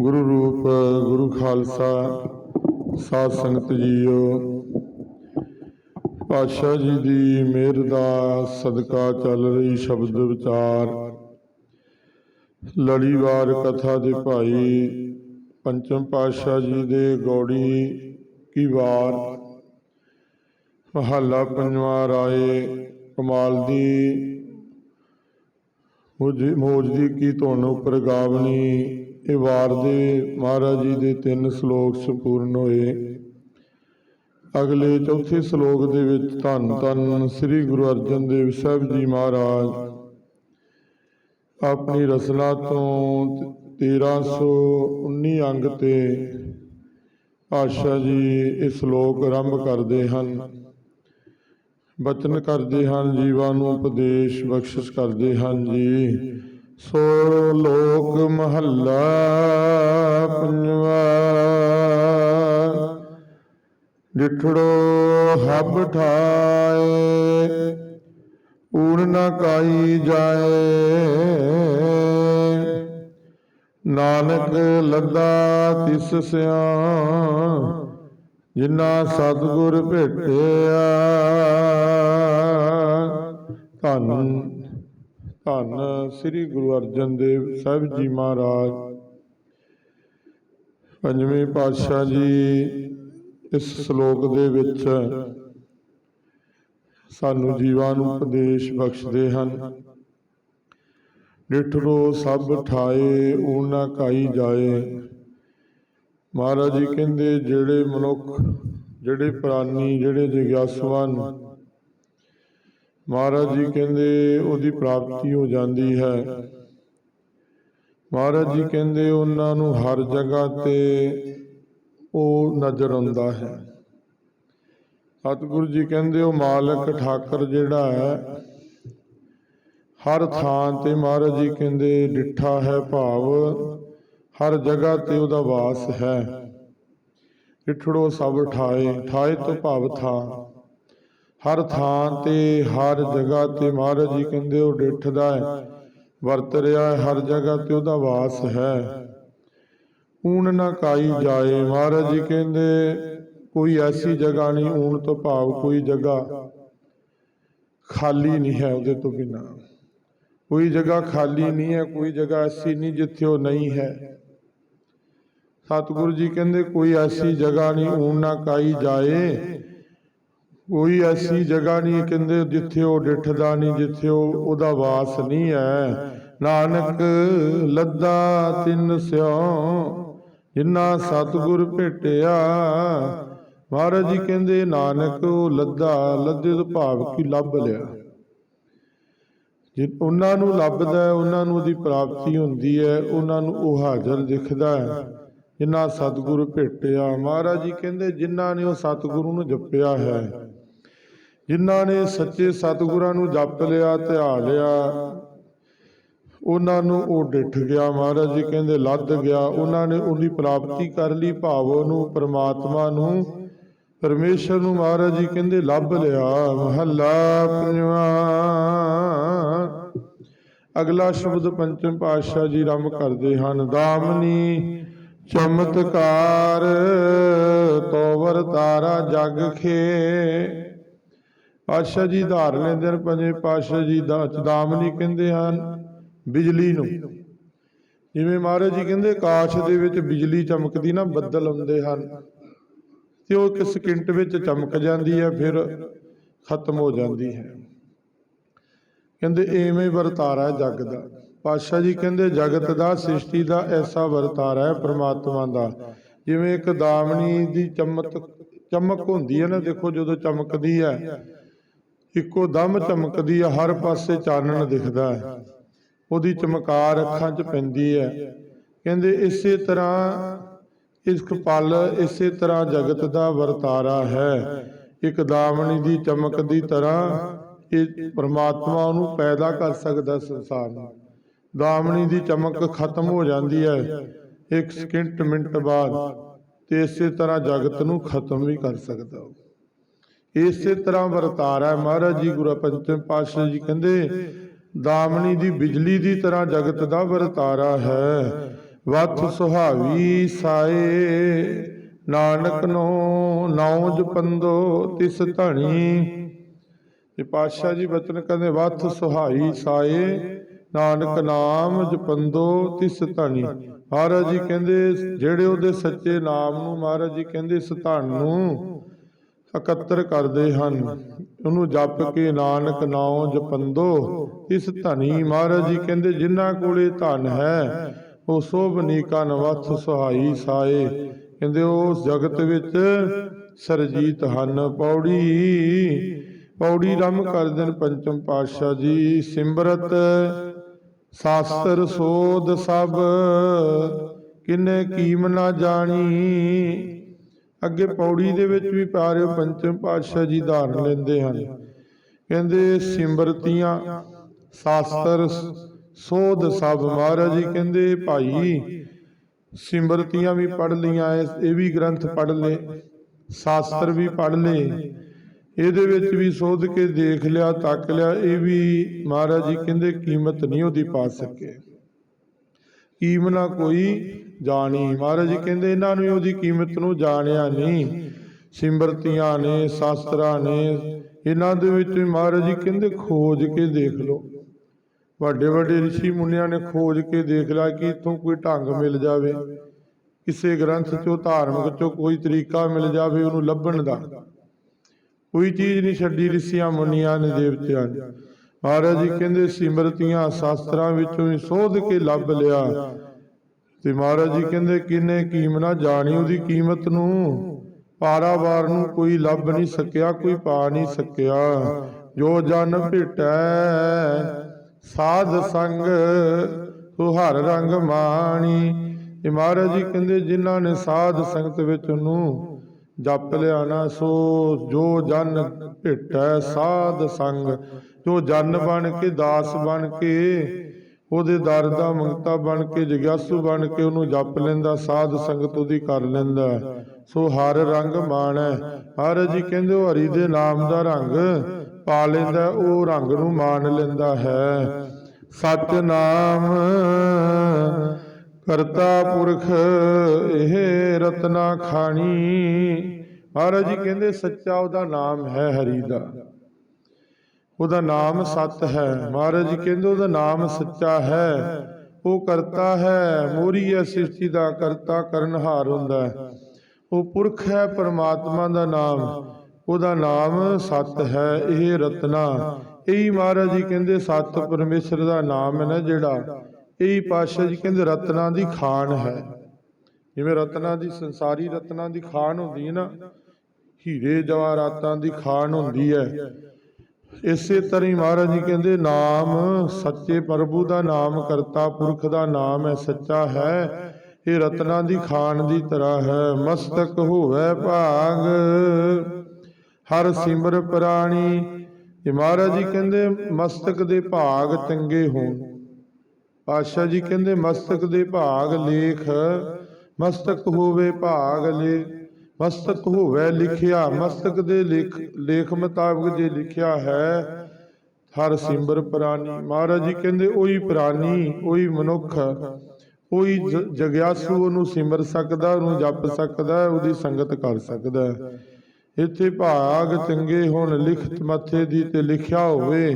ਗੁਰੂ ਰੂਪ, ਗੁਰੂ ਖਾਲਸਾ, ਸਾਧ ਸੰਗਤ ਜੀਓ। ਪਾਤਸ਼ਾਹ ਜੀ ਦੀ ਮਿਹਰ ਦਾ ਸਦਕਾ ਚੱਲ ਰਹੀ ਸ਼ਬਦ ਵਿਚਾਰ। ਲੜੀਵਾਰ ਕਥਾ ਦੇ ਭਾਈ ਪੰਚਮ ਪਾਤਸ਼ਾਹ ਜੀ ਦੇ ਗੌੜੀ ਕੀ ਵਾਰ। ਮਹੱਲਾ ਪੰਜਵਾਂ ਰਾਏ, ਕਮਾਲ ਦੀ ਮੋਜ- ਮੋਜ ਦੀ ਕੀ ਧੁਨ ਉੱਪਰ ਗਾਵਣੀ ਇਹ ਵਾਰ ਦੇ ਮਹਾਰਾਜ ਜੀ ਦੇ ਤਿੰਨ ਸ਼ਲੋਕ ਸੰਪੂਰਨ ਹੋਏ। ਅਗਲੇ ਚੌਥੇ ਸ਼ਲੋਕ ਦੇ ਵਿੱਚ ਧੰਨ ਧੰਨ ਸ੍ਰੀ ਗੁਰੂ ਅਰਜਨ ਦੇਵ ਸਾਹਿਬ ਜੀ ਮਹਾਰਾਜ, ਆਪਣੀ ਰਸਨਾ ਤੋਂ 1319 ਅੰਗ ਤੇ ਪਾਤਸ਼ਾਹ ਜੀ ਇਹ ਸ਼ਲੋਕ ਆਰੰਭ ਕਰਦੇ ਹਨ। ਬਚਨ ਕਰਦੇ ਹਨ, ਜੀਵਾਂ ਨੂੰ ਉਪਦੇਸ਼ ਬਖਸ਼ਿਸ਼ ਕਰਦੇ ਹਨ ਜੀ। ਸੋ ਲੋਕ ਮਹੱਲਾ ਪੰਜਵਾ। ਡਿਠੜੋ ਹੱਬ ਠਾਏ, ਊਣ ਨਾ ਕਾਈ ਜਾਏ। ਨਾਨਕ ਲੱਦਾ ਤਿਸ ਸਿਆ ਜਿਨ੍ਹਾਂ ਸਤਿਗੁਰ ਭੇਟਿਆ। ਧੰਨ ਧੰਨ ਸ੍ਰੀ ਗੁਰੂ ਅਰਜਨ ਦੇਵ ਸਾਹਿਬ ਜੀ ਮਹਾਰਾਜ। ਪੰਜਵੇਂ ਪਾਤਸ਼ਾਹ ਜੀ ਇਸ ਸ਼ਲੋਕ ਦੇ ਵਿੱਚ ਸਾਨੂੰ ਜੀਵਾਂ ਨੂੰ ਉਪਦੇਸ਼ ਬਖਸ਼ਦੇ ਹਨ। ਡਿਠਰੋ ਸਭ ਠਾਏ ਊਨਾ ਕਾਈ ਜਾਏ। ਮਹਾਰਾਜ ਜੀ ਕਹਿੰਦੇ, ਜਿਹੜੇ ਮਨੁੱਖ, ਜਿਹੜੇ ਪ੍ਰਾਨੀ, ਜਿਹੜੇ ਜਿਗਿਆਸਵਾਨ ਮਹਾਰਾਜ ਜੀ ਕਹਿੰਦੇ ਉਹਦੀ ਪ੍ਰਾਪਤੀ ਹੋ ਜਾਂਦੀ ਹੈ। ਮਹਾਰਾਜ ਜੀ ਕਹਿੰਦੇ ਉਹਨਾਂ ਨੂੰ ਹਰ ਜਗ੍ਹਾ ਤੇ ਉਹ ਨਜ਼ਰ ਆਉਂਦਾ ਹੈ। ਸਤਿਗੁਰੂ ਜੀ ਕਹਿੰਦੇ ਉਹ ਮਾਲਕ ਠਾਕਰ ਜਿਹੜਾ ਹੈ ਹਰ ਥਾਂ ਤੇ ਮਹਾਰਾਜ ਜੀ ਕਹਿੰਦੇ ਡਿੱਠਾ ਹੈ ਭਾਵ ਹਰ ਜਗ੍ਹਾ ਤੇ ਉਹਦਾ ਵਾਸ ਹੈ। ਡਿਠੜੋ ਸਭ ਠਾਏ ਠਾਏ ਤੋਂ ਭਾਵ ਥਾ। ਹਰ ਥਾਂ ਤੇ, ਹਰ ਜਗ੍ਹਾ ਤੇ ਮਹਾਰਾਜ ਜੀ ਕਹਿੰਦੇ ਉਹ ਡਿੱਠਦਾ ਹੈ। ਵਰਤ ਰਿਹਾ ਹੈ, ਹਰ ਜਗ੍ਹਾ ਤੇ ਉਹਦਾ ਵਾਸ ਹੈ। ਊਣ ਨਾ ਕਾਈ ਜਾਏ, ਮਹਾਰਾਜ ਜੀ ਕਹਿੰਦੇ ਕੋਈ ਐਸੀ ਜਗ੍ਹਾ ਨਹੀਂ, ਊਣ ਤੋਂ ਭਾਵ ਕੋਈ ਜਗ੍ਹਾ ਖਾਲੀ ਨਹੀਂ ਹੈ ਉਹਦੇ ਤੋਂ ਬਿਨਾ। ਕੋਈ ਜਗ੍ਹਾ ਖਾਲੀ ਨਹੀਂ ਹੈ, ਕੋਈ ਜਗ੍ਹਾ ਐਸੀ ਨਹੀਂ ਜਿੱਥੇ ਉਹ ਨਹੀਂ ਹੈ। ਸਤਿਗੁਰੂ ਜੀ ਕਹਿੰਦੇ ਕੋਈ ਐਸੀ ਜਗ੍ਹਾ ਨਹੀਂ, ਊਣ ਨਾ ਕਾਈ ਜਾਏ। ਕੋਈ ਐਸੀ ਜਗ੍ਹਾ ਨਹੀਂ ਕਹਿੰਦੇ ਜਿੱਥੇ ਉਹ ਡਿੱਠਦਾ ਨਹੀਂ ਜਿੱਥੇ ਉਹ ਉਹਦਾ ਵਾਸ ਨਹੀਂ ਹੈ। ਨਾਨਕ ਲੱਦਾ ਤਿੰਨ ਸਿਉ ਜਿਨ੍ਹਾਂ ਸਤਿਗੁਰ ਭੇਟਿਆ। ਮਹਾਰਾਜ ਜੀ ਕਹਿੰਦੇ ਨਾਨਕ ਉਹ ਲੱਦਾ ਲੱਦੇ ਤੋਂ ਭਾਵ ਕੀ ਲੱਭ ਲਿਆ? ਜੇ ਉਹਨਾਂ ਨੂੰ ਲੱਭਦਾ ਹੈ, ਉਹਨਾਂ ਨੂੰ ਉਹਦੀ ਪ੍ਰਾਪਤੀ ਹੁੰਦੀ ਹੈ ਉਹਨਾਂ ਨੂੰ ਉਹ ਹਾਜ਼ਰ ਦਿਖਦਾ ਹੈ। ਜਿਨ੍ਹਾਂ ਸਤਿਗੁਰੂ ਭੇਟਿਆ। ਮਹਾਰਾਜ ਜੀ ਕਹਿੰਦੇ ਜਿਨ੍ਹਾਂ ਨੇ ਉਹ ਸਤਿਗੁਰੂ ਨੂੰ ਜਪਿਆ ਹੈ ਜਿਨ੍ਹਾਂ ਨੇ ਸੱਚੇ ਸਤਿਗੁਰਾਂ ਨੂੰ ਜਪ ਲਿਆ, ਧਿਆ ਲਿਆ, ਉਹਨਾਂ ਨੂੰ ਉਹ ਡਿੱਠ ਗਿਆ ਮਹਾਰਾਜ ਜੀ, ਕਹਿੰਦੇ ਲੱਦ ਗਿਆ। ਉਹਨਾਂ ਨੇ ਉਹਦੀ ਪ੍ਰਾਪਤੀ ਕਰ ਲਈ, ਭਾਵ ਉਹਨੂੰ, ਪ੍ਰਮਾਤਮਾ ਨੂੰ, ਪਰਮੇਸ਼ਰ ਨੂੰ ਮਹਾਰਾਜ ਜੀ ਕਹਿੰਦੇ ਲੱਭ ਲਿਆ। ਮਹੱਲਾ ਪੰਜਵਾਂ। ਅਗਲਾ ਸ਼ਬਦ ਪੰਚਮ ਪਾਤਸ਼ਾਹ ਜੀ ਰੰਭ ਕਰਦੇ ਹਨ। ਦਾਮਨੀ ਚਮਤਕਾਰ, ਤੋਵਰ ਤਾਰਾ ਜਗ ਖੇ। ਪਾਤਸ਼ਾਹ ਜੀ ਧਾਰ ਲੈਂਦੇ ਹਨ, ਪੰਜਵੇਂ ਪਾਤਸ਼ਾਹ ਜੀ ਦਾ ਚਦਾਮਨੀ ਕਹਿੰਦੇ ਹਨ, ਬਿਜਲੀ ਨੂੰ। ਜਿਵੇਂ ਮਹਾਰਾਜ ਜੀ ਕਹਿੰਦੇ ਆਕਾਸ਼ ਦੇ ਵਿੱਚ ਬਿਜਲੀ ਚਮਕਦੀ ਨਾ, ਬੱਦਲ ਆਉਂਦੇ ਹਨ। ਤੇ ਉਹ ਇੱਕ ਸਕਿੰਟ ਵਿੱਚ ਚਮਕ ਜਾਂਦੀ ਹੈ, ਫਿਰ ਖਤਮ ਹੋ ਜਾਂਦੀ ਹੈ। ਕਹਿੰਦੇ, ਐਵੇਂ ਵਰਤਾਰਾ ਜਗ ਦਾ। ਪਾਤਸ਼ਾਹ ਜੀ ਕਹਿੰਦੇ, ਜਗਤ ਦਾ, ਸ੍ਰਿਸ਼ਟੀ ਦਾ ਐਸਾ ਵਰਤਾਰਾ ਹੈ ਪ੍ਰਮਾਤਮਾ ਦਾ। ਜਿਵੇਂ ਇੱਕ ਦਾਮਨੀ ਦੀ ਚਮਕ ਚਮਕ ਹੁੰਦੀ ਹੈ ਨਾ, ਦੇਖੋ ਜਦੋਂ ਚਮਕਦੀ ਹੈ ਇੱਕੋ ਦਮ ਚਮਕਦੀ ਹੈ ਹਰ ਪਾਸੇ ਚਾਨਣ ਦਿਖਦਾ ਹੈ। ਉਹਦੀ ਚਮਕਾਰ ਅੱਖਾਂ 'ਚ ਪੈਂਦੀ ਹੈ। ਕਹਿੰਦੇ, ਇਸੇ ਤਰ੍ਹਾਂ ਇਸ ਪਲ, ਇਸੇ ਤਰ੍ਹਾਂ ਜਗਤ ਦਾ ਵਰਤਾਰਾ ਹੈ। ਇੱਕ ਦਾਮਣੀ ਦੀ ਚਮਕ ਦੀ ਤਰ੍ਹਾਂ ਇਹ ਪ੍ਰਮਾਤਮਾ ਉਹਨੂੰ ਪੈਦਾ ਕਰ ਸਕਦਾ ਸੰਸਾਰ ਨੂੰ। ਦਾਮਣੀ ਦੀ ਚਮਕ ਖਤਮ ਹੋ ਜਾਂਦੀ ਹੈ ਇੱਕ ਸਕਿੰਟ ਮਿੰਟ ਬਾਅਦ ਤੇ ਇਸੇ ਤਰ੍ਹਾਂ ਜਗਤ ਨੂੰ ਖਤਮ ਵੀ ਕਰ ਸਕਦਾ ਇਸੇ ਤਰ੍ਹਾਂ ਵਰਤਾਰਾ ਮਹਾਰਾਜ ਜੀ, ਗੁਰੂ ਪੰਚਮ ਪਾਤਸ਼ਾਹ ਜੀ ਕਹਿੰਦੇ, ਦਾਮਨੀ ਦੀ ਬਿਜਲੀ ਦੀ ਤਰ੍ਹਾਂ ਜਗਤ ਦਾ ਵਰਤਾਰਾ ਹੈ। ਵਤ ਸੁਹਾਵੀ ਸਾਏ, ਨਾਨਕ ਨੋ ਨੌ ਜਪੰਦੋ ਤਿਸ ਧਣੀ। ਤੇ ਪਾਤਸ਼ਾਹ ਜੀ ਬਚਨ ਕਹਿੰਦੇ, ਵਤ ਸੁਹਾਈ ਸਾਏ, ਨਾਨਕ ਨਾਮ ਜਪੰਦੋ ਤਿਸ ਧਣੀ। ਮਹਾਰਾਜ ਜੀ ਕਹਿੰਦੇ, ਜਿਹੜੇ ਉਹਦੇ ਸੱਚੇ ਨਾਮ ਨੂੰ ਮਹਾਰਾਜ ਜੀ ਕਹਿੰਦੇ ਇਸ ਧਨ ਨੂੰ ਇਕੱਤਰ ਕਰਦੇ ਹਨ। ਉਹਨੂੰ ਜਪ ਕੇ, ਨਾਨਕ ਨਾਉ ਜਪੰਦੋ। ਇਸ ਧਨੀ ਮਹਾਰਾਜ ਜੀ ਕਹਿੰਦੇ, ਜਿਨ੍ਹਾਂ ਕੋਲੇ ਧਨ ਹੈ, ਉਹ ਸੋਭਨੀਕਾ ਨਵਥ ਸੁਹਾਈ ਸਾਏ। ਕਹਿੰਦੇ ਉਸ ਜਗਤ ਵਿੱਚ ਸਰਜੀਤ ਹਨ। ਪੌੜੀ ਪੌੜੀ ਰਮ ਕਰਦੇ ਪੰਚਮ ਪਾਤਸ਼ਾਹ ਜੀ। ਸਿਮਰਤ ਸ਼ਾਸਤਰ ਸੋਧ ਸਭ, ਕਿਨੇ ਕੀਮ ਨਾ ਜਾਣੀ। ਅੱਗੇ ਪੌੜੀ ਦੇ ਵਿੱਚ ਵੀ ਪਿਆਰਿਓ ਪੰਚਮ ਪਾਤਸ਼ਾਹ ਜੀ ਧਾਰਨ ਲੈਂਦੇ ਹਨ। ਕਹਿੰਦੇ, ਸਿਮਰਤੀਆਂ, ਸ਼ਾਸਤਰ, ਸੋਧ ਸਭ ਮਹਾਰਾਜ ਜੀ ਕਹਿੰਦੇ, ਭਾਈ, ਸਿਮਰਤੀਆਂ ਵੀ ਪੜ ਲੀਆਂ ਇਹ ਇਹ ਵੀ ਗ੍ਰੰਥ ਪੜ ਲਏ, ਸ਼ਾਸਤਰ ਵੀ ਪੜ ਲਏ। ਇਹਦੇ ਵਿੱਚ ਵੀ ਸੋਧ ਕੇ ਦੇਖ ਲਿਆ, ਤੱਕ ਲਿਆ, ਇਹ ਵੀ ਮਹਾਰਾਜ ਜੀ ਕਹਿੰਦੇ, ਕੀਮਤ ਨਹੀਂ ਉਹਦੀ ਪਾ ਸਕੇ। ਕੀਮ ਨਾ ਕੋਈ ਜਾਣੀ। ਮਹਾਰਾਜ ਕਹਿੰਦੇ, ਇਹਨਾਂ ਨੂੰ ਉਹਦੀ ਕੀਮਤ ਨੂੰ ਜਾਣਿਆ ਨਹੀਂ। ਸਿਮਰਤੀਆਂ ਨੇ, ਸ਼ਾਸਤਰਾਂ ਨੇ, ਇਹਨਾਂ ਦੇ ਵਿੱਚ ਮਹਾਰਾਜ ਕਹਿੰਦੇ, ਖੋਜ ਕੇ ਦੇਖ ਲਓ। ਵੱਡੇ ਵੱਡੇ ઋષਿ ਮੁੰਨਿਆਂ ਨੇ ਖੋਜ ਕੇ ਦੇਖ ਲਿਆ ਕਿ ਇਥੋਂ ਕੋਈ ਢੰਗ ਮਿਲ ਜਾਵੇ। ਕਿਸੇ ਗ੍ਰੰਥ ਚੋਂ, ਧਾਰਮਿਕ ਚੋਂ ਕੋਈ ਤਰੀਕਾ ਮਿਲ ਜਾਵੇ ਉਹਨੂੰ ਲੱਭਣ ਦਾ। ਕੋਈ ਚੀਜ਼ ਨਹੀਂ ਛੱਡੀ ਰਿਸ਼ੀਆਂ ਮੁੰਨਿਆਂ ਨੇ ਦੇਵਤਿਆਂ ਨੇ। ਮਹਾਰਾਜ ਜੀ ਕਹਿੰਦੇ ਸਿਮਰਤੀਆਂ ਸ਼ਾਸਤਰਾਂ ਵਿੱਚੋਂ ਹੀ ਸੋਧ ਕੇ ਲੱਭ ਲਿਆ। ਤੇ ਮਹਾਰਾਜ ਜੀ ਕਹਿੰਦੇ ਕਿਨੇ ਕੀਮ ਨਾ ਜਾਣੀ ਉਹਦੀ ਕੀਮਤ ਨੂੰ। ਪਾਰਾਵਾਰ ਨੂੰ ਕੋਈ ਲੱਭ ਨਹੀਂ ਸਕਿਆ ਕੋਈ ਪਾ ਨਹੀਂ ਸਕਿਆ। ਜੋ ਜਨ ਭਿਟੈ ਸਾਧ ਸੰਗ ਸੋ ਹਰ ਰੰਗ ਮਾਣੀ। ਇਹ ਮਹਾਰਾਜ ਜੀ ਕਹਿੰਦੇ ਜਿਨ੍ਹਾਂ ਨੇ ਸਾਧ ਸੰਗਤ ਵਿੱਚ ਉਹਨੂੰ ਜਪ ਲਿਆਣਾ ਸੋ, ਜੋ ਜਨ ਭਿਟੈ ਸਾਧ ਸੰਗ, ਜੋ ਜਨ ਬਣ ਕੇ ਦਾਸ ਬਣ ਕੇ, ਉਹਦੇ ਦਰ ਦਾ ਮੰਗਤਾ ਬਣ ਕੇ, ਜਗਿਆਸੂ ਬਣ ਕੇ ਉਹਨੂੰ ਜਪ ਲੈਂਦਾ, ਸਾਧ ਸੰਗਤ ਉਹਦੀ ਕਰ ਲੈਂਦਾ। ਸੋ ਹਰ ਰੰਗ ਮਾਣੈ, ਹਰ ਜੀ ਕਹਿੰਦੇ ਉਹ ਹਰੀ ਦੇ ਨਾਮ ਦਾ ਰੰਗ ਪਾ ਲੈਂਦਾ, ਉਹ ਰੰਗ ਨੂੰ ਮਾਣ ਲੈਂਦਾ ਹੈ। ਸਚ ਨਾਮ ਕਰਤਾ ਪੁਰਖ, ਇਹ ਰਤਨਾ ਖਾਣੀ। ਮਹਾਰਾਜ ਜੀ ਕਹਿੰਦੇ, ਸੱਚਾ ਉਹਦਾ ਨਾਮ ਹੈ ਹਰੀ ਦਾ। ਉਹਦਾ ਨਾਮ ਸਤ ਹੈ। ਮਹਾਰਾਜ ਜੀ ਕਹਿੰਦੇ, ਉਹਦਾ ਨਾਮ ਸੱਚਾ ਹੈ। ਉਹ ਕਰਤਾ ਹੈ, ਮੋਰੀ ਹੈ, ਸ੍ਰਿਸ਼ਟੀ ਦਾ ਕਰਤਾ ਕਰਨਹਾਰ ਹੁੰਦਾ ਹੈ। ਉਹ ਪੁਰਖ ਹੈ, ਪਰਮਾਤਮਾ ਦਾ ਨਾਮ। ਉਹਦਾ ਨਾਮ ਸਤ ਹੈ, ਇਹ ਰਤਨਾ। ਇਹੀ ਮਹਾਰਾਜ ਜੀ ਕਹਿੰਦੇ, ਸਤ ਪਰਮੇਸ਼ਰ ਦਾ ਨਾਮ ਹੈ ਨਾ ਜਿਹੜਾ ਇਹੀ ਪਾਤਸ਼ਾਹ ਜੀ ਕਹਿੰਦੇ ਰਤਨਾ ਦੀ ਖਾਨ ਹੈ। ਜਿਵੇਂ ਰਤਨਾ ਦੀ ਸੰਸਾਰੀ ਰਤਨਾ ਦੀ ਖਾਨ ਹੁੰਦੀ ਹੈ ਨਾ, ਹੀਰੇ ਜਵਾਹਰਾਤਾਂ ਦੀ ਖਾਨ ਹੁੰਦੀ ਹੈ। ਇਸੇ ਤਰ੍ਹਾਂ ਹੀ ਮਹਾਰਾਜ ਜੀ ਕਹਿੰਦੇ, ਨਾਮ ਸੱਚੇ ਪ੍ਰਭੂ ਦਾ ਨਾਮ, ਕਰਤਾ ਪੁਰਖ ਦਾ ਨਾਮ ਹੈ, ਸੱਚਾ ਹੈ। ਇਹ ਰਤਨਾ ਦੀ ਖਾਨ ਦੀ ਤਰ੍ਹਾਂ ਹੈ। ਮਸਤਕ ਹੋਵੇ ਭਾਗ, ਹਰ ਸਿਮਰ ਪ੍ਰਾਣੀ। ਇਹ ਮਹਾਰਾਜ ਜੀ ਕਹਿੰਦੇ, ਮਸਤਕ ਦੇ ਭਾਗ ਚੰਗੇ ਹੋਣ। ਪਾਤਸ਼ਾਹ ਜੀ ਕਹਿੰਦੇ ਮਸਤਕ ਦੇ ਭਾਗ ਲੇਖ ਮਸਤਕ ਹੋਵੇ ਭਾਗ ਲੇ ਮਸਤਕ ਹੋਵੇ ਲਿਖਿਆ ਮਸਤਕ ਦੇ ਲੇਖ ਲੇਖ ਮੁਤਾਬਕ ਜੇ ਲਿਖਿਆ ਹੈ ਹਰ ਸਿੰਬਰ ਪ੍ਰਾਨੀ ਮਹਾਰਾਜ ਜੀ ਕਹਿੰਦੇ ਉਹੀ ਪ੍ਰਾਨੀ ਉਹੀ ਮਨੁੱਖ ਉਹੀ ਜ- ਜਗਿਆਸੂ ਉਹਨੂੰ ਸਿਮਰ ਸਕਦਾ ਉਹਨੂੰ ਜਪ ਸਕਦਾ ਉਹਦੀ ਸੰਗਤ ਕਰ ਸਕਦਾ। ਇੱਥੇ ਭਾਗ ਚੰਗੇ ਹੁਣ ਲਿਖਤ ਮੱਥੇ ਦੀ ਤੇ ਲਿਖਿਆ ਹੋਵੇ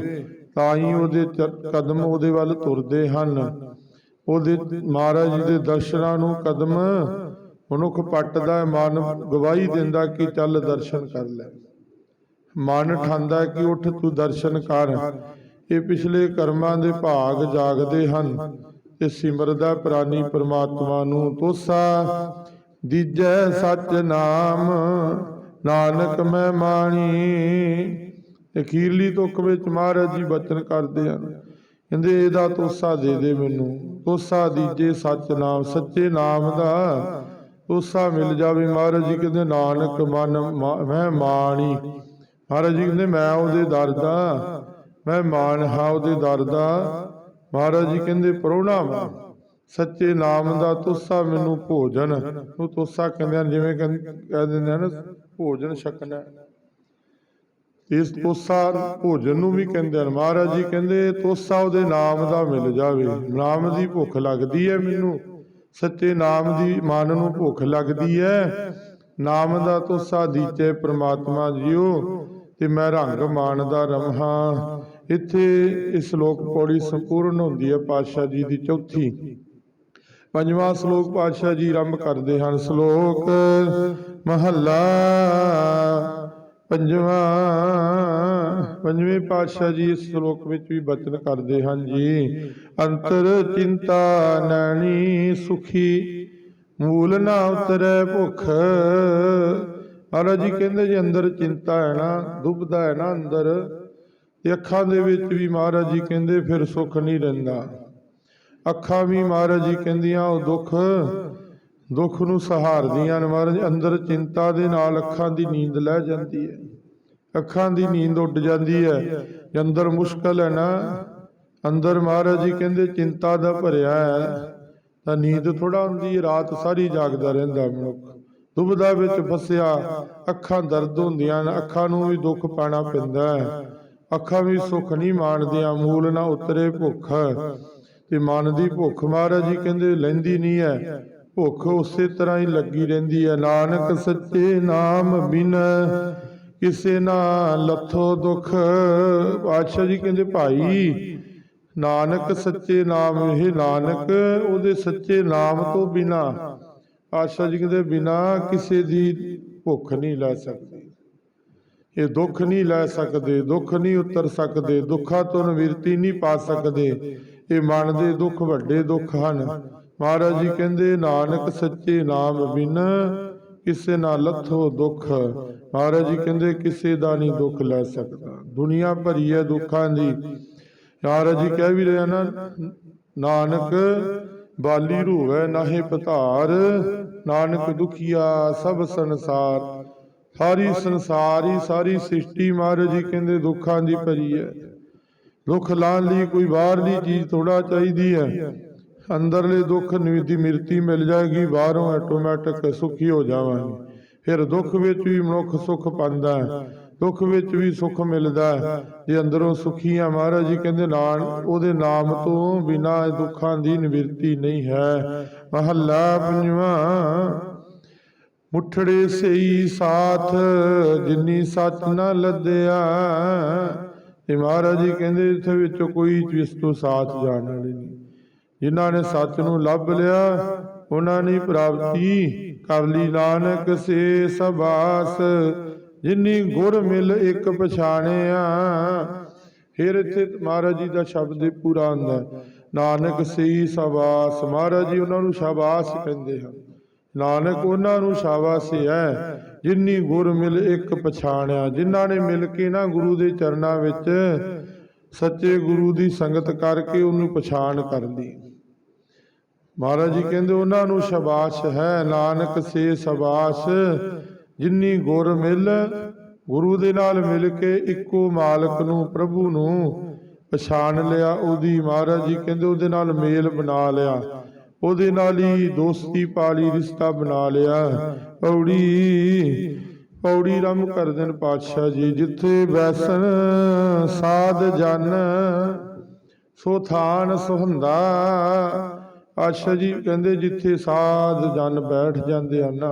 ਤਾਂ ਹੀ ਉਹਦੇ ਚ- ਕਦਮ ਉਹਦੇ ਵੱਲ ਤੁਰਦੇ ਹਨ। ਉਹਦੇ ਮਹਾਰਾਜ ਜੀ ਦੇ ਦਰਸ਼ਨਾਂ ਨੂੰ ਕਦਮ ਮਨੁੱਖ ਪੱਟਦਾ ਹੈ, ਮਨ ਗਵਾਹੀ ਦਿੰਦਾ ਕਿ ਚੱਲ ਦਰਸ਼ਨ ਕਰ ਲੈ। ਮਨ ਠਾਂਦਾ ਕਿ ਉੱਠ ਤੂੰ ਦਰਸ਼ਨ ਕਰ। ਇਹ ਪਿਛਲੇ ਕਰਮਾਂ ਦੇ ਭਾਗ ਜਾਗਦੇ ਹਨ। ਤੇ ਸਿਮਰਦਾ ਪ੍ਰਾਨੀ ਪ੍ਰਮਾਤਮਾ ਨੂੰ ਤੋਸਾ ਦੀਜੈ ਸਚ ਨਾਮ ਨਾਨਕ ਮੈਂ ਮਾਣੀ ਅਖੀਰਲੀ ਤੁਕ ਵਿੱਚ ਮਹਾਰਾਜ ਜੀ ਬਚਨ ਕਰਦੇ ਹਨ। ਕਹਿੰਦੇ, ਇਹਦਾ ਤੋਸਾ ਦੇ ਦੇ ਮੈਨੂੰ। ਤੋਸਾ ਦੀਜੇ ਸਚ ਨਾਮ, ਸੱਚੇ ਨਾਮ ਦਾ ਤੋਸਾ ਮਿਲ ਜਾਵੇ। ਮਹਾਰਾਜ ਜੀ ਕਹਿੰਦੇ, ਨਾਨਕ ਮਨ ਮੈਂ ਮਾਣੀ। ਮਹਾਰਾਜ ਜੀ ਕਹਿੰਦੇ, ਮੈਂ ਉਹਦੇ ਦਰ ਦਾ, ਮੈਂ ਮਾਨ ਹਾਂ ਉਹਦੇ ਦਰ ਦਾ। ਮਹਾਰਾਜ ਜੀ ਕਹਿੰਦੇ ਪ੍ਰੋਣਾ ਮੈਂ ਸੱਚੇ ਨਾਮ ਦਾ ਤੋਸਾ ਮੈਨੂੰ ਭੋਜਨ। ਨੂੰ ਤੋਸਾ ਕਹਿੰਦੇ ਜਿਵੇਂ ਕਹਿੰਦੇ ਕਹਿ ਦਿੰਦੇ ਭੋਜਨ ਛਕਣਾ। ਇਸ ਤੋਸਾ ਭੋਜਨ ਨੂੰ ਵੀ ਕਹਿੰਦੇ ਹਨ। ਮਹਾਰਾਜ ਜੀ ਕਹਿੰਦੇ, ਤੋਸਾ ਉਹਦੇ ਨਾਮ ਦਾ ਮਿਲ ਜਾਵੇ। ਨਾਮ ਦੀ ਭੁੱਖ ਲੱਗਦੀ ਹੈ ਮੈਨੂੰ। ਸੱਚੇ ਨਾਮ ਦੀ ਮਨ ਨੂੰ ਭੁੱਖ ਲੱਗਦੀ ਹੈ। ਨਾਮ ਦਾ ਤੋਸਾ ਦੀਚੇ ਪ੍ਰਮਾਤਮਾ ਜੀਓ, ਤੇ ਮੈਂ ਰੰਗ ਮਾਣਦਾ ਰਮਹਾ ਇੱਥੇ ਇਸ ਸ਼ਲੋਕ ਪੌੜੀ ਸੰਪੂਰਨ ਹੁੰਦੀ ਹੈ ਪਾਤਸ਼ਾਹ ਜੀ ਦੀ ਚੌਥੀ। ਪੰਜਵਾਂ ਸ਼ਲੋਕ ਪਾਤਸ਼ਾਹ ਜੀ ਆਰੰਭ ਕਰਦੇ ਹਨ। ਸ਼ਲੋਕ, ਮਹੱਲਾ ਪੰਜਵਾਂ, ਪੰਜਵੇਂ ਪਾਤਸ਼ਾਹ ਜੀ ਇਸ ਸ਼ਲੋਕ ਵਿੱਚ ਵੀ ਬਚਨ ਕਰਦੇ ਹਨ ਜੀ। ਅੰਤਰ ਚਿੰਤਾ ਨੈਣੀ ਸੁਖੀ, ਮੂਲ ਨਾ ਉਤਰੈ ਭੁਖ। ਮਹਾਰਾਜ ਜੀ ਕਹਿੰਦੇ ਜੀ, ਅੰਦਰ ਚਿੰਤਾ ਹੈ ਨਾ, ਦੁਬਦਾ ਹੈ ਨਾ ਅੰਦਰ। ਤੇ ਅੱਖਾਂ ਦੇ ਵਿੱਚ ਵੀ ਮਹਾਰਾਜ ਜੀ ਕਹਿੰਦੇ ਫਿਰ ਸੁੱਖ ਨਹੀਂ ਰਹਿੰਦਾ। ਅੱਖਾਂ ਵੀ ਮਹਾਰਾਜ ਜੀ ਕਹਿੰਦੀਆਂ, ਉਹ ਦੁੱਖ ਦੁੱਖ ਨੂੰ ਸਹਾਰਦੀਆਂ ਨੇ ਮਹਾਰਾਜ, ਅੰਦਰ ਚਿੰਤਾ ਦੇ ਨਾਲ ਅੱਖਾਂ ਦੀ ਨੀਂਦ ਲੈ ਜਾਂਦੀ ਹੈ। ਅੱਖਾਂ ਦੀ ਨੀਂਦ ਉੱਡ ਜਾਂਦੀ ਹੈ। ਜੇ ਅੰਦਰ ਮੁਸ਼ਕਲ ਹੈ ਨਾ, ਅੰਦਰ ਮਹਾਰਾਜ ਜੀ ਕਹਿੰਦੇ ਚਿੰਤਾ ਦਾ ਭਰਿਆ ਹੈ, ਤਾਂ ਨੀਂਦ ਥੋੜਾ ਹੁੰਦੀ ਹੈ, ਰਾਤ ਸਾਰੀ ਜਾਗਦਾ ਰਹਿੰਦਾ ਮਨੁੱਖ। ਦੁਬਦਾ ਵਿੱਚ ਫਸਿਆ, ਅੱਖਾਂ ਦਰਦ ਹੁੰਦੀਆਂ ਨੇ ਅੱਖਾਂ ਨੂੰ ਵੀ ਦੁੱਖ ਪਾਣਾ ਪੈਂਦਾ ਹੈ। ਅੱਖਾਂ ਵੀ ਸੁੱਖ ਨਹੀਂ ਮਾਣਦੀਆਂ, ਮੂਲ ਨਾ ਉਤਰੇ ਭੁੱਖ। ਤੇ ਮਨ ਦੀ ਭੁੱਖ ਮਹਾਰਾਜ ਜੀ ਕਹਿੰਦੇ ਲੈਂਦੀ ਨਹੀਂ ਹੈ। ਭੁੱਖ ਉਸੇ ਤਰ੍ਹਾਂ ਹੀ ਲੱਗੀ ਰਹਿੰਦੀ ਹੈ। ਨਾਨਕ ਸੱਚੇ ਨਾਮ ਬਿਨ ਕਿਸੇ ਨਾ ਲੱਥੋ ਦੁੱਖ। ਪਾਤਸ਼ਾਹ ਜੀ ਕਹਿੰਦੇ, ਭਾਈ, ਨਾਨਕ ਸੱਚੇ ਨਾਮ, ਇਹ ਨਾਨਕ ਉਹਦੇ ਸੱਚੇ ਨਾਮ ਤੋਂ ਬਿਨਾ ਪਾਤਸ਼ਾਹ ਜੀ ਕਹਿੰਦੇ, ਬਿਨਾ ਕਿਸੇ ਦੀ ਭੁੱਖ ਨਹੀਂ ਲੈ ਸਕਦੇ। ਇਹ ਦੁੱਖ ਨਹੀਂ ਲੈ ਸਕਦੇ, ਦੁੱਖ ਨਹੀਂ ਉਤਰ ਸਕਦੇ, ਦੁੱਖਾਂ ਤੋਂ ਨਿਵਰਤੀ ਨਹੀਂ ਪਾ ਸਕਦੇ। ਇਹ ਮਨ ਦੇ ਦੁੱਖ ਵੱਡੇ ਦੁੱਖ ਹਨ। ਮਹਾਰਾਜ ਜੀ ਕਹਿੰਦੇ ਨਾਨਕ ਸੱਚੇ ਨਾਮ ਬਿਨ ਕਿਸੇ ਨਾਲ ਲੱਥੋ ਦੁੱਖ। ਮਹਾਰਾਜ ਜੀ ਕਹਿੰਦੇ ਕਿਸੇ ਦਾ ਨਹੀਂ ਦੁੱਖ ਲੈ ਸਕਦਾ। ਦੁਨੀਆ ਭਰੀ ਹੈ ਦੁੱਖਾਂ ਦੀ। ਮਹਾਰਾਜ ਜੀ ਕਹਿ ਵੀ ਰਿਹਾ ਨਾ ਨਾਨਕ ਬਾਲੀ ਰੂਵੈ ਨਾਹੇ ਪਧਾਰ ਨਾਨਕ ਦੁਖੀਆ ਸਭ ਸੰਸਾਰ। ਸਾਰੀ ਸੰਸਾਰੀ ਸਾਰੀ ਸ੍ਰਿਸ਼ਟੀ ਮਹਾਰਾਜ ਜੀ ਕਹਿੰਦੇ ਦੁੱਖਾਂ ਦੀ ਭਰੀ ਹੈ। ਦੁੱਖ ਲਾਣ ਲਈ ਕੋਈ ਬਾਹਰਲੀ ਚੀਜ਼ ਥੋੜਾ ਚਾਹੀਦੀ ਹੈ। ਅੰਦਰਲੇ ਦੁੱਖ ਦੀ ਮਿਰਤੀ ਮਿਲ ਜਾਏਗੀ, ਬਾਹਰੋਂ ਆਟੋਮੈਟਿਕ ਸੁਖੀ ਹੋ ਜਾਵਾਂਗੇ। ਫਿਰ ਦੁੱਖ ਵਿੱਚ ਵੀ ਮਨੁੱਖ ਸੁੱਖ ਪਾਉਂਦਾ ਹੈ। ਦੁੱਖ ਵਿੱਚ ਵੀ ਸੁੱਖ ਮਿਲਦਾ ਹੈ। ਜੇ ਅੰਦਰੋਂ ਸੁਖੀ ਆ ਮਹਾਰਾਜ ਜੀ, ਕਹਿੰਦੇ ਨਾਨ, ਉਹਦੇ ਨਾਮ ਤੋਂ ਬਿਨਾ ਦੁੱਖਾਂ ਦੀ ਨਿਵਰਤੀ ਨਹੀਂ ਹੈ। ਮਹੱਲਾ ਪੰਜਵਾਂ, ਮੁਠੜੇ ਸਈ ਸਾਥ, ਜਿੰਨੀ ਸੱਚ ਨਾ ਲੱਦਿਆ। ਤੇ ਮਹਾਰਾਜ ਜੀ ਕਹਿੰਦੇ, ਇੱਥੇ ਵਿੱਚੋਂ ਕੋਈ ਜਿਸ ਤੋਂ ਸਾਥ ਜਾਣ ਵਾਲੇ ਨਹੀਂ। ਜਿਨ੍ਹਾਂ ਨੇ ਸੱਚ ਨੂੰ ਲੱਭ ਲਿਆ, ਉਹਨਾਂ ਨੇ ਪ੍ਰਾਪਤੀ ਕਰ ਲਈ। ਨਾਨਕ ਸੇ ਸਬਾਸ ਜਿਨੀ ਗੁਰ ਮਿਲ ਇੱਕ ਪਛਾਣਿਆ। ਫਿਰ ਇੱਥੇ ਮਹਾਰਾਜ ਜੀ ਦਾ ਸ਼ਬਦ ਹੀ ਪੂਰਾ ਹੁੰਦਾ ਨਾਨਕ ਸੇ ਸਬਾਸ ਮਹਾਰਾਜ ਜੀ ਉਹਨਾਂ ਨੂੰ ਸ਼ਾਬਾਸ਼ ਕਹਿੰਦੇ ਹਨ। ਨਾਨਕ ਉਹਨਾਂ ਨੂੰ ਸ਼ਾਬਾਸ਼ ਹੈ, ਜਿਨੀ ਗੁਰ ਮਿਲ ਇੱਕ ਪਛਾਣਿਆ। ਜਿਨ੍ਹਾਂ ਨੇ ਮਿਲ ਕੇ ਨਾ ਗੁਰੂ ਦੇ ਚਰਨਾਂ ਵਿੱਚ ਸੱਚੇ ਗੁਰੂ ਦੀ ਸੰਗਤ ਕਰਕੇ ਉਹਨੂੰ ਪਛਾਣ ਕਰ ਲਈ। ਮਹਾਰਾਜ ਜੀ ਕਹਿੰਦੇ, ਉਹਨਾਂ ਨੂੰ ਸ਼ਾਬਾਸ਼ ਹੈ, ਨਾਨਕ ਸੇ ਸ਼ਾਬਾਸ਼। ਜਿਨੀ ਗੁਰ ਮਿਲ, ਗੁਰੂ ਦੇ ਨਾਲ ਮਿਲ ਕੇ ਇੱਕੋ ਮਾਲਕ ਨੂੰ, ਪ੍ਰਭੂ ਨੂੰ ਪਛਾਣ ਲਿਆ। ਉਹਦੀ ਮਹਾਰਾਜ ਜੀ ਕਹਿੰਦੇ, ਉਹਦੇ ਨਾਲ ਮੇਲ ਬਣਾ ਲਿਆ। ਉਹਦੇ ਨਾਲ ਹੀ ਦੋਸਤੀ ਪਾਲੀ, ਰਿਸ਼ਤਾ ਬਣਾ ਲਿਆ। ਪੌੜੀ ਪੌੜੀ ਰਮ ਕਰਦੇ ਨੇ ਪਾਤਸ਼ਾਹ ਜੀ, ਜਿੱਥੇ ਵੈਸਨ ਸਾਧ ਜਨ, ਸੋ ਥਾਨ ਸੁਹੰਦਾ ਪਾਤਸ਼ਾਹ ਜੀ ਕਹਿੰਦੇ ਜਿੱਥੇ ਸਾਧ ਜਨ ਬੈਠ ਜਾਂਦੇ ਹਨ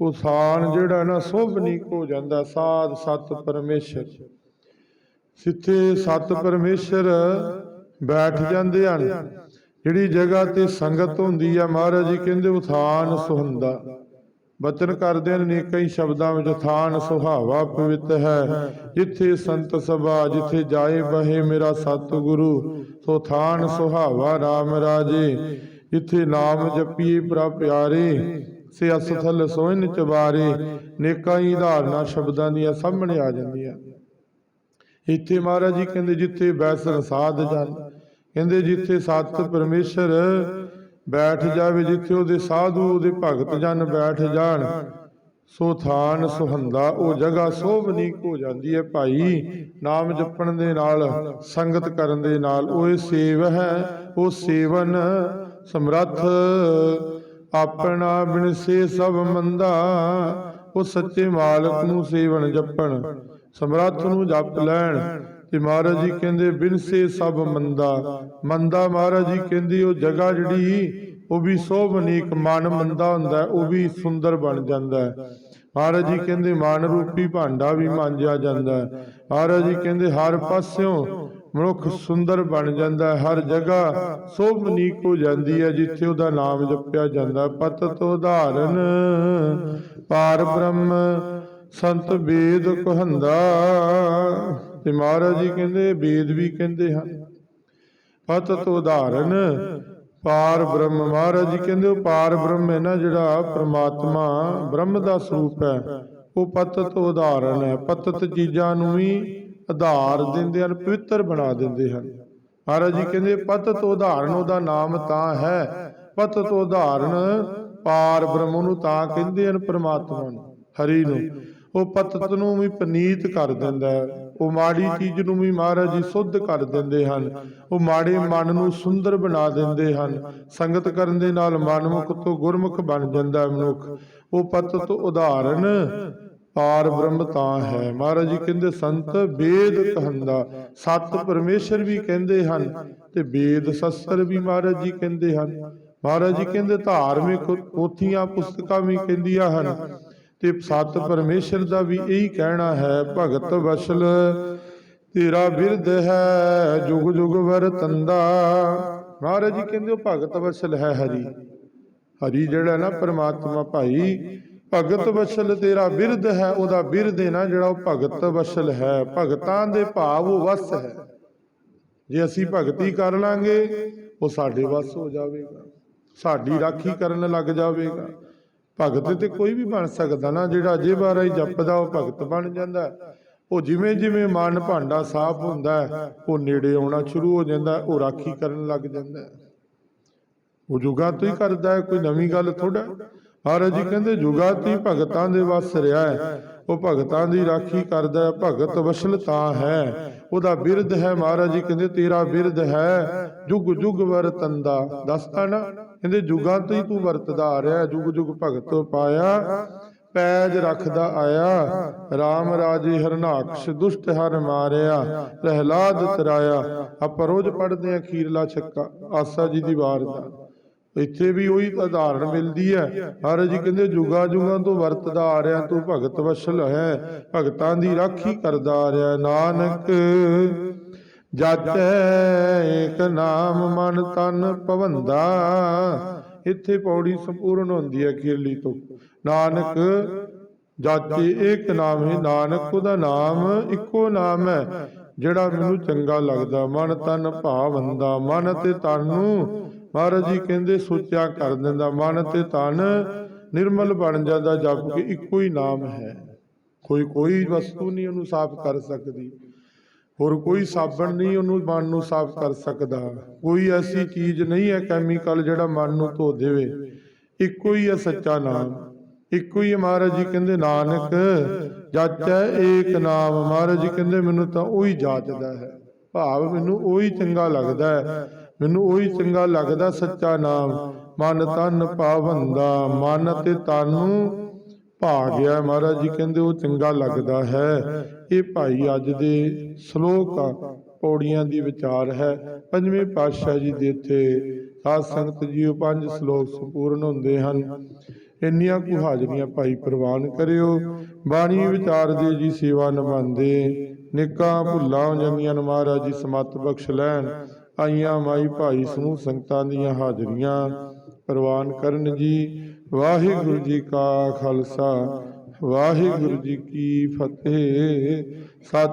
ਉਹ ਥਾਨ ਜਿਹੜਾ ਨਾ ਸੋਭਨੀਕ ਹੋ ਜਾਂਦਾ, ਸਾਧ ਸਤ ਪਰਮੇਸ਼ਰ। ਸਿੱਥੇ ਸਤ ਪਰਮੇਸ਼ਰ ਬੈਠ ਜਾਂਦੇ ਹਨ, ਜਿਹੜੀ ਜਗ੍ਹਾ ਤੇ ਸੰਗਤ ਹੁੰਦੀ ਆ, ਮਹਾਰਾਜ ਜੀ ਕਹਿੰਦੇ ਉਥਾਨ ਸੁਹੰਦਾ। ਬਚਨ ਕਰਦੇ ਅਨੇਕਾਂ ਹੀ ਸ਼ਬਦਾਂ ਵਿੱਚ ਥਾਨ ਸੁਹਾਵਾ ਪਵਿੱਤ ਹੈ। ਜਿੱਥੇ ਸੰਤ ਸਭਾ, ਜਿੱਥੇ ਜਾਏ ਬਹੇ ਮੇਰਾ ਸਤਿਗੁਰੂ, ਸੋ ਥਾਨ ਸੁਹਾਵਾ RAM ਰਾਜੇ। ਜਿੱਥੇ ਨਾਮ ਜਪੀਏ ਪ੍ਰਭ ਪਿਆਰੇ, ਸੇ ਅਸਥਲ ਸੋਇਨ ਚਵਾਰੇ ਨੇਕਾਂ ਹੀ ਧਾਰਨਾ ਸ਼ਬਦਾਂ ਦੀਆਂ ਸਾਹਮਣੇ ਆ ਜਾਂਦੀਆਂ। ਇੱਥੇ ਮਹਾਰਾਜ ਜੀ ਕਹਿੰਦੇ, ਜਿੱਥੇ ਬੈਸਣ ਸਾਧ ਜਨ, ਕਹਿੰਦੇ ਜਿੱਥੇ ਸਤ ਪਰਮੇਸ਼ਰ ਬੈਠ ਜਾਵੇ ਜਿੱਥੇ ਉਹਦੇ ਸਾਧੂ ਉਹਦੇ ਭਗਤ ਜਨ ਬੈਠ ਜਾਣ। ਸੋ ਥਾਨ ਸੁਹੰਦਾ ਉਹ ਜਗ੍ਹਾ ਸੋਭਨੀਕ ਹੋ ਜਾਂਦੀ ਹੈ ਭਾਈ। ਨਾਮ ਜਪਣ ਦੇ ਨਾਲ ਸੰਗਤ ਕਰਨ ਦੇ ਨਾਲ ਉਹ ਸੇਵ ਹੈ ਉਹ ਸੇਵਨ ਸਮਰੱਥ। ਆਪਣਾ ਬਿਨਸੇ ਸਭ ਮੰਦਾ ਉਹ ਸੱਚੇ ਮਾਲਕ ਨੂੰ ਸੇਵਨ ਜਪਣ। ਸਮਰੱਥ ਨੂੰ ਜਪ ਲੈਣ। ਤੇ ਮਹਾਰਾਜ ਜੀ ਕਹਿੰਦੇ ਬਿਨਸੇ ਸਭ ਮੰਦਾ। ਮੰਦਾ। ਮਹਾਰਾਜ ਜੀ ਕਹਿੰਦੇ ਉਹ ਜਗ੍ਹਾ ਜਿਹੜੀ ਉਹ ਵੀ ਸੋਭਨੀਕ ਮਨ ਮੰਦਾ ਹੁੰਦਾ ਉਹ ਵੀ ਸੁੰਦਰ ਬਣ ਜਾਂਦਾ ਹੈ। ਮਹਾਰਾਜ ਜੀ ਕਹਿੰਦੇ ਮਨ ਰੂਪੀ ਭਾਂਡਾ ਵੀ ਮਾਂਜਿਆ ਜਾਂਦਾ ਹੈ। ਮਹਾਰਾਜ ਜੀ ਕਹਿੰਦੇ ਹਰ ਪਾਸਿਓਂ ਮਨੁੱਖ ਸੁੰਦਰ ਬਣ ਜਾਂਦਾ ਹਰ ਜਗ੍ਹਾ ਸੋਭਨੀਕ ਹੋ। ਜਾਂਦੀ ਹੈ ਜਿੱਥੇ ਉਹਦਾ ਨਾਮ ਜਪਿਆ ਜਾਂਦਾ ਹੈ। ਪਤਤ ਉਦਾਹਰਨ ਪਾਰ ਬ੍ਰਹਮ ਸੰਤ ਵੇਦ ਕਹੰਦਾ ਤੇ ਮਹਾਰਾਜ ਜੀ ਕਹਿੰਦੇ ਵੇਦ ਵੀ ਕਹਿੰਦੇ ਹਨ। ਪਤਤ ਉਦਾਹਰਨ ਪਾਰ ਬ੍ਰਹਮ। ਮਹਾਰਾਜ ਜੀ ਕਹਿੰਦੇ, ਉਹ ਪਾਰ ਬ੍ਰਹਮ ਹੈ ਨਾ, ਜਿਹੜਾ ਪ੍ਰਮਾਤਮਾ ਬ੍ਰਹਮ ਦਾ ਸਰੂਪ ਹੈ। ਉਹ ਪਤਤ ਉਦਾਹਰਨ ਹੈ। ਪਤਤ ਚੀਜ਼ਾਂ ਨੂੰ ਵੀ ਆਧਾਰ ਦਿੰਦੇ ਹਨ, ਪਵਿੱਤਰ ਬਣਾ ਦਿੰਦੇ ਹਨ। ਮਹਾਰਾਜ ਜੀ ਕਹਿੰਦੇ ਪਤਤ ਉਦਾਹਰਨ ਉਹਦਾ ਨਾਮ ਤਾਂ ਹੈ। ਪਤਤ ਉਦਾਹਰਨ ਪਾਰ ਬ੍ਰਹਮ ਨੂੰ ਤਾਂ ਕਹਿੰਦੇ ਹਨ ਪ੍ਰਮਾਤਮਾ ਨੂੰ, ਹਰੀ ਨੂੰ। ਉਹ ਪਤਤ ਨੂੰ ਵੀ ਪਨੀਤ ਕਰ ਦਿੰਦਾ ਹੈ। ਉਹ ਮਾੜੀ ਚੀਜ਼ ਨੂੰ ਵੀ ਮਹਾਰਾਜ ਜੀ ਸੁੱਧ ਕਰ ਦਿੰਦੇ ਹਨ। ਉਹ ਮਾੜੇ ਮਨ ਨੂੰ ਸੁੰਦਰ ਬਣਾ ਦਿੰਦੇ ਹਨ। ਸੰਗਤ ਕਰਨ ਦੇ ਨਾਲ ਮਨਮੁਖ ਤੋਂ ਗੁਰਮੁਖ ਬਣ ਜਾਂਦਾ ਮਨੁੱਖ। ਉਹ ਪਤਤ ਉਦਾਹਰਨ, ਪਾਰ ਬ੍ਰਹਮ ਤਾਂ ਹੈ। ਮਹਾਰਾਜ ਜੀ ਕਹਿੰਦੇ, ਸੰਤ ਵੇਦ ਕਹਿੰਦਾ। ਸਤ ਪਰਮੇਸ਼ਰ ਵੀ ਕਹਿੰਦੇ ਹਨ ਤੇ ਵੇਦ ਸ਼ਸਤਰ ਵੀ ਮਹਾਰਾਜ ਜੀ ਕਹਿੰਦੇ ਹਨ। ਮਹਾਰਾਜ ਜੀ ਕਹਿੰਦੇ, ਧਾਰਮਿਕ ਪੋਥੀਆਂ ਪੁਸਤਕਾਂ ਵੀ ਕਹਿੰਦੀਆਂ ਹਨ। ਤੇ ਸਤ ਪਰਮੇਸ਼ਰ ਦਾ ਵੀ ਇਹੀ ਕਹਿਣਾ ਹੈ, ਭਗਤ ਵਸਲ, ਤੇਰਾ ਬਿਰਧ ਹੈ, ਜੁਗ ਜੁਗ ਵਰਤੰਦਾ ਮਹਾਰਾਜ ਜੀ ਕਹਿੰਦੇ ਉਹ ਭਗਤ ਵਸਲ ਹੈ ਹਰੀ। ਹਰੀ ਜਿਹੜਾ ਨਾ ਪਰਮਾਤਮਾ ਭਾਈ, ਭਗਤ ਵਸਲ ਤੇਰਾ ਬਿਰਧ ਹੈ, ਉਹਦਾ ਬਿਰਧ ਹੈ ਨਾ ਜਿਹੜਾ ਉਹ ਭਗਤ ਵਸਲ ਹੈ। ਭਗਤਾਂ ਦੇ ਭਾਵ ਉਹ ਵਸ ਹੈ। ਜੇ ਅਸੀਂ ਭਗਤੀ ਕਰ ਲਾਂਗੇ, ਉਹ ਸਾਡੇ ਵੱਸ ਹੋ ਜਾਵੇਗਾ। ਸਾਡੀ ਰਾਖੀ ਕਰਨ ਲੱਗ ਜਾਵੇਗਾ। ਭਗਤ ਤੇ ਕੋਈ ਵੀ ਬਣ ਸਕਦਾ ਨਾ, ਜਿਹੜਾ ਜੇ ਬਾਰਾ ਹੀ ਜਪਦਾ, ਉਹ ਭਗਤ ਬਣ ਜਾਂਦਾ। ਉਹ ਜਿਵੇਂ ਜਿਵੇਂ ਮਨ ਭਾਂਡਾ ਸਾਫ਼ ਹੁੰਦਾ, ਉਹ ਨੇੜੇ ਆਉਣਾ ਸ਼ੁਰੂ ਹੋ ਜਾਂਦਾ, ਉਹ ਰਾਖੀ ਕਰਨ ਲੱਗ ਜਾਂਦਾ। ਉਹ ਜੁਗਾ ਤੋਂ ਹੀ ਕਰਦਾ ਹੈ, ਕੋਈ ਨਵੀਂ ਗੱਲ ਥੋੜਾ ਮਹਾਰਾਜ ਜੀ ਕਹਿੰਦੇ ਜੁਗਾ ਤੋਂ ਭਗਤਾਂ ਦੇ ਵਸ ਰਿਹਾ ਹੈ। ਉਹ ਭਗਤਾਂ ਦੀ ਰਾਖੀ ਕਰਦਾ ਭਗਤ ਵਸਲ ਤਾਂ ਹੈ। ਉਹਦਾ ਬਿਰਧ ਹੈ ਮਹਾਰਾਜ ਜੀ ਕਹਿੰਦੇ ਤੇਰਾ ਬਿਰਧ ਹੈ ਜੁਗ ਜੁਗ ਵਰਤੰਦਾ। ਦੱਸਦਾ ਨਾ ਕਹਿੰਦੇ ਜੁਗਾਂ ਤੋਂ ਹੀ ਤੂੰ ਵਰਤਦਾ ਆ ਰਿਹਾ ਜੁਗ ਜੁਗ ਭਗਤ ਪਾਇਆ ਪੈਜ ਰੱਖਦਾ ਆਇਆ RAM ਰਾਜੇ ਹਰਨਾਕਸ਼ ਦੁਸ਼ਟ ਹਰ ਮਾਰਿਆ ਪ੍ਰਹਿਲਾਦ ਤਰਾਇਆ। ਆਪਾਂ ਰੋਜ਼ ਪੜ੍ਹਦੇ ਆ ਖੀਰਲਾ ਛੱਕਾ ਆਸਾ ਜੀ ਦੀ ਵਾਰ ਦਾ। ਇੱਥੇ ਵੀ ਉਹੀ ਉਦਾਹਰਣ ਮਿਲਦੀ ਹੈ। ਮਹਾਰਾਜ ਜੀ ਕਹਿੰਦੇ, ਜੁਗਾ ਜੁਗਾਂ ਤੋਂ ਵਰਤਦਾ ਆ ਰਿਹਾ, ਤੂੰ ਭਗਤ ਵਸਲ ਹੈ। ਭਗਤਾਂ ਦੀ ਰਾਖੀ ਕਰਦਾ ਆ ਰਿਹਾ, ਨਾਨਕ। ਜਾਚੈ ਏਕ ਨਾਮ ਮਨ ਤਨ ਭਵੰਦਾ। ਇੱਥੇ ਪੌੜੀ ਸੰਪੂਰਨ ਹੁੰਦੀ ਹੈ ਅਖੀਰਲੀ ਤੋਂ। ਨਾਨਕ ਜਾਚੇ ਏਕ ਨਾਮ ਹੈ, ਨਾਨਕ ਉਹਦਾ ਨਾਮ ਇੱਕੋ ਨਾਮ ਹੈ, ਜਿਹੜਾ ਮੈਨੂੰ ਚੰਗਾ ਲੱਗਦਾ। ਮਨ ਤਨ ਭਾਵੰਦਾ, ਮਨ ਤੇ ਤਨ ਨੂੰ ਮਹਾਰਾਜ ਜੀ ਕਹਿੰਦੇ, ਸੋਚਿਆ ਕਰ ਦਿੰਦਾ, ਮਨ ਤੇ ਤਨ ਨਿਰਮਲ ਬਣ ਜਾਂਦਾ, ਜਪ ਕੇ ਇੱਕੋ ਹੀ ਨਾਮ ਹੈ। ਕੋਈ ਕੋਈ ਵਸਤੂ ਨਹੀਂ ਉਹਨੂੰ ਸਾਫ਼ ਕਰ ਸਕਦੀ। ਹੋਰ ਕੋਈ ਸਾਬਣ ਨਹੀਂ ਉਹਨੂੰ ਮਨ ਨੂੰ ਸਾਫ਼ ਕਰ ਸਕਦਾ। ਕੋਈ ਐਸੀ ਚੀਜ਼ ਨਹੀਂ ਹੈ ਕੈਮੀਕਲ ਜਿਹੜਾ ਮਨ ਨੂੰ ਧੋ ਦੇਵੇ। ਇੱਕੋ ਹੀ ਹੈ ਸੱਚਾ ਨਾਮ। ਇੱਕੋ ਹੀ ਹੈ ਮਹਾਰਾਜ ਜੀ ਕਹਿੰਦੇ, ਨਾਨਕ ਜਾਚੈ ਏਕ ਨਾਮ। ਮਹਾਰਾਜ ਜੀ ਕਹਿੰਦੇ, ਮੈਨੂੰ ਤਾਂ ਉਹੀ ਜਾਚਦਾ ਹੈ। ਭਾਵ ਮੈਨੂੰ ਉਹੀ ਚੰਗਾ ਲੱਗਦਾ ਹੈ। ਮੈਨੂੰ ਉਹੀ ਚੰਗਾ ਲੱਗਦਾ ਸੱਚਾ ਨਾਮ। ਮਨ ਤਨ ਪਾਵੰਦਾ, ਮਨ ਤੇ ਤਨ ਨੂੰ ਭਾ ਗਿਆ ਮਹਾਰਾਜ ਜੀ ਕਹਿੰਦੇ ਉਹ ਚੰਗਾ ਲੱਗਦਾ ਹੈ। ਇਹ ਭਾਈ ਅੱਜ ਦੇ ਸ਼ਲੋਕ ਆ, ਪੌੜੀਆਂ ਦੀ ਵਿਚਾਰ ਹੈ। ਪੰਜਵੇਂ ਪਾਤਸ਼ਾਹ ਜੀ ਦੇ ਇੱਥੇ ਸਾਧ ਸੰਗਤ ਜੀ ਉਹ ਪੰਜ ਸ਼ਲੋਕ ਸੰਪੂਰਨ ਹੁੰਦੇ ਹਨ। ਇੰਨੀਆਂ ਕੁ ਹਾਜ਼ਰੀਆਂ ਭਾਈ ਪ੍ਰਵਾਨ ਕਰਿਓ। ਬਾਣੀ ਵਿਚਾਰ ਦੇ ਜੀ ਸੇਵਾ ਨਿਭਾਉਂਦੇ। ਨਿੱਕਾ ਭੁੱਲਾਂ ਹੋ ਜਾਂਦੀਆਂ ਨੇ ਮਹਾਰਾਜ ਜੀ ਸਮੱਤ ਬਖਸ਼ ਲੈਣ। ਆਈਆਂ ਮਾਈ ਭਾਈ ਸਮੂਹ ਸੰਗਤਾਂ ਦੀਆਂ ਹਾਜ਼ਰੀਆਂ ਪ੍ਰਵਾਨ ਕਰਨ ਜੀ। ਵਾਹਿਗੁਰੂ ਜੀ ਕਾ ਖਾਲਸਾ, ਵਾਹਿਗੁਰੂ ਜੀ ਕੀ ਫਤਿਹ। ਸਤਿ